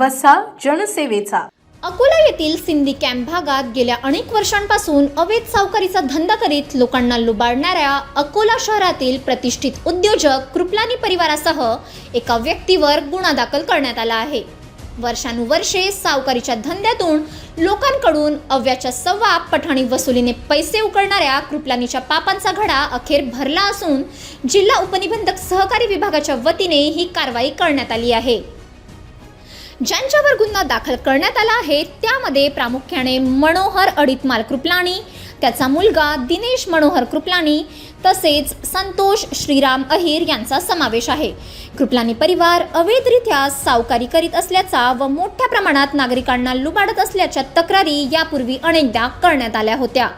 वसा जनसेवेचा. अकोला येथील सिंधी कॅम्प भागात गेल्या अनेक वर्षांपासून अवैध सावकारीचा धंदा करीत लोकांना लुबाडणाऱ्या अकोला शहरातील प्रतिष्ठित उद्योजक कृपलानी परिवारासह एका व्यक्तीवर गुन्हा दाखल करण्यात आला आहे. वर्षानुवर्षे सावकारीच्या धंद्यातून लोकांकडून अव्याच्या सव्वा पठाणी वसुलीने पैसे उकळणाऱ्या कृपलानीच्या पापांचा घडा अखेर भरला असून जिल्हा उपनिबंधक सहकारी विभागाच्या वतीने ही कारवाई करण्यात आली आहे. ज्यांच्यावर गुन्हा दाखल करण्यात आला आहे त्यामध्ये प्रामुख्याने मनोहर अडितमाल कृपलाणी त्याचा मुलगा दिनेश मनोहर कृपलाणी तसेच संतोष श्रीराम अहिर यांचा समावेश आहे. कृपलानी परिवार अवैधरित्या सावकारी करीत असल्याचा व मोठ्या प्रमाणात नागरिकांना लुबाडत असल्याच्या तक्रारी यापूर्वी अनेकदा करण्यात आल्या होत्या.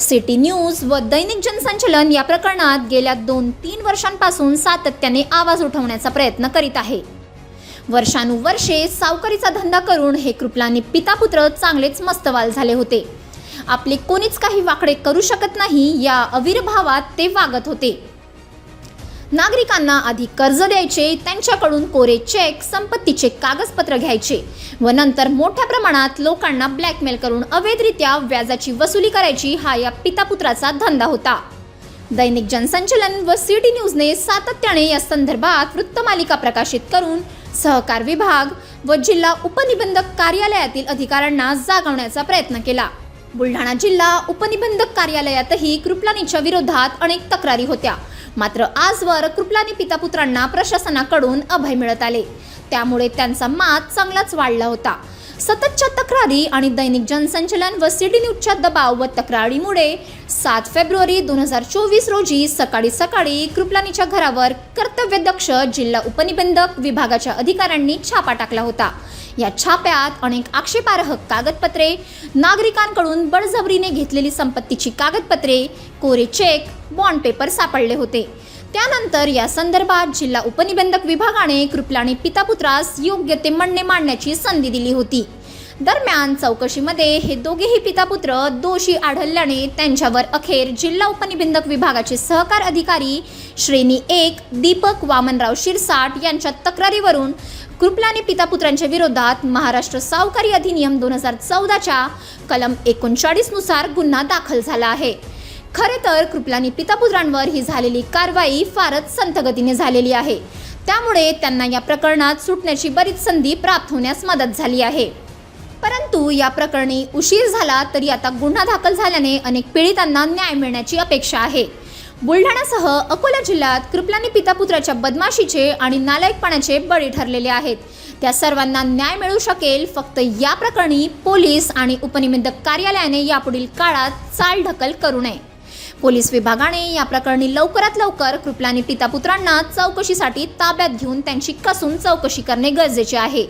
सिटी न्यूज व दैनिक जनसंचलन या प्रकरणात गेल्या दोन तीन वर्षांपासून सातत्याने आवाज उठवण्याचा प्रयत्न करीत आहे. वर्षानुवर्षे सावकारीचा धंदा करून हे कृपलानी पितापुत्र चांगलेच मस्तवाल झाले होते. आपले कोणीच काही वाकडे करू शकत नाही या अविर्भावात ते वागत होते. नागरिकांना आधी कर्ज द्यायचे त्यांच्याकडून कोरे चेक संपत्तीचे कागदपत्र घ्यायचे व नंतर मोठ्या प्रमाणात लोकांना ब्लॅकमेल करून अवैधरित्या व्याजाची वसुली करायची हा या पितापुत्राचा धंदा होता. दैनिक जनसंचलन व सिटी न्यूजने सातत्याने या संदर्भात वृत्तमालिका प्रकाशित करून सहकार विभाग व जिल्हा उपनिबंधक कार्यालयातील अधिकाऱ्यांना जागवण्याचा प्रयत्न केला. बुलढाणा जिल्हा उपनिबंधक कार्यालयातही कृपलानीच्या विरोधात अनेक तक्रारी होत्या. मात्र आजवर कृपलानी पितापुत्रांना प्रशासनाकडून अभय मिळत आले. त्यामुळे त्यांचा मात चांगलाच वाढला होता. सततच्या तक्रारी आणि दैनिक जनसंचलन व सिटी न्यूजच्या दबाव व तक्रारीमुळे सात फेब्रुवारी दोन हजार चोवीस रोजी सकाळी सकाळी कृपलानीच्या घरावर कर्तव्यदक्ष जिल्हा उपनिबंधक विभागाच्या अधिकाऱ्यांनी छापा टाकला होता. या छाप्यात अनेक आक्षेपार्ह कागदपत्रे नागरिकांकडून बळजबरीने घेतलेली संपत्तीची कागदपत्रे कोरे चेक बॉन्ड पेपर सापडले होते. त्यानंतर या संदर्भात जिल्हा उपनिबंधक विभागाने कृपलानी पितापुत्रास योग्य ते म्हणणे मांडण्याची संधी दिली होती. दरम्यान चौकशीमध्ये हे दोघेही पितापुत्र दोषी आढळल्याने त्यांच्यावर अखेर जिल्हा उपनिबंधक विभागाचे सहकार अधिकारी श्रेणी एक दीपक वामनराव शिरसाट यांच्या तक्रारीवरून कृपलानी पितापुत्रांच्या विरोधात महाराष्ट्र सावकारी अधिनियम दोन हजार चौदाच्या कलम एकोणचाळीसनुसार गुन्हा दाखल झाला आहे. खरे तर कृपलानी पितापुत्रांवर ही झालेली कारवाई फारच संथगतीने झालेली आहे. त्यामुळे त्यांना या प्रकरणात सुटण्याची बरीच संधी प्राप्त होण्यास मदत झाली आहे. परंतु या प्रकरणी उशीर झाला तरी आता गुन्हा दाखल झाल्याने अनेक पीडितांना न्याय मिळण्याची अपेक्षा आहे. बुलढाणासह अकोला जिल्ह्यात कृपलानी पितापुत्राच्या बदमाशीचे आणि नालायकपणाचे बळी ठरलेले आहेत. त्या सर्वांना न्याय मिळू शकेल फक्त या प्रकरणी पोलीस आणि उपनिबंधक कार्यालयाने यापुढील काळात चालढकल करू नये. पोलीस विभागाने या प्रकरणी लवकरात लवकर कृपलानी पितापुत्रांना चौकशीसाठी ताब्यात घेऊन त्यांची कसून चौकशी करणे गरजेचे आहे.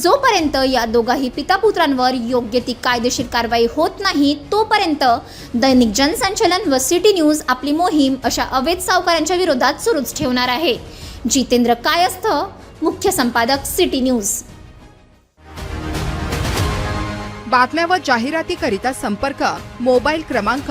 जोपर्यंत या दोघाही पितापुत्रांवर योग्य ती कायदेशीर कारवाई होत नाही तोपर्यंत दैनिक जनसंचलन व सिटी न्यूज आपली मोहीम अशा अवैध सावकारांच्या विरोधात सुरूच ठेवणार आहे. जितेंद्र कायस्थ मुख्य संपादक सिटी न्यूज. बातम्या व जाहिरातीकरिता संपर्क मोबाईल क्रमांक